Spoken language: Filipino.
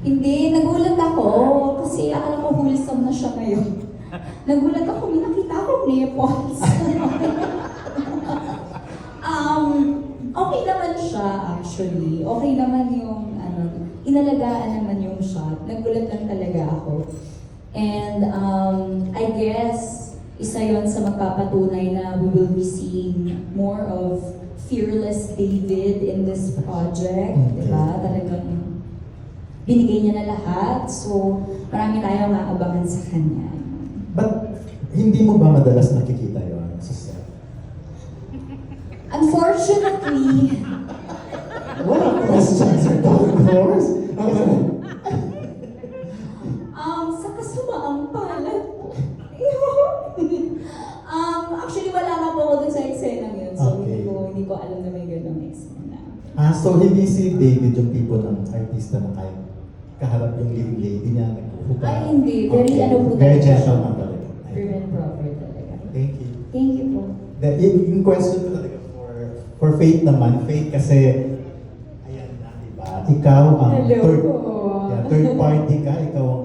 Hindi, nagulat ako kasi akala ko wholesome na siya ngayon. Nagulat ako, may nakita akong nipples. um, okay naman siya actually. Okay naman yung ano, inalagaan naman yung shot. Nagulat lang talaga ako. And um, I guess isa yon sa magpapatunay na we will be seeing more of fearless David in this project. Okay. Diba? Talagang binigay niya na lahat. So, marami tayong aabangan sa kanya. But hindi mo ba madalas nakikita yun sa set? Unfortunately, Wala questions, sir. Of course. um, sa kasamaang palad po. um, actually, wala nga po ako dun sa eksena yun. So, hindi Okay. ko, hindi ko alam na may ganong eksena. Ah, so hindi si David yung tipo ng yung lady niya. Ay, hindi. Very ano po Very gentleman talaga. Prim and proper talaga. Thank you. Thank you po. The, yung, yung question ko talaga for for Faith naman, Faith kasi ayan na, di ba? Ikaw ang Hello third, po. yeah, third party ka, ikaw ang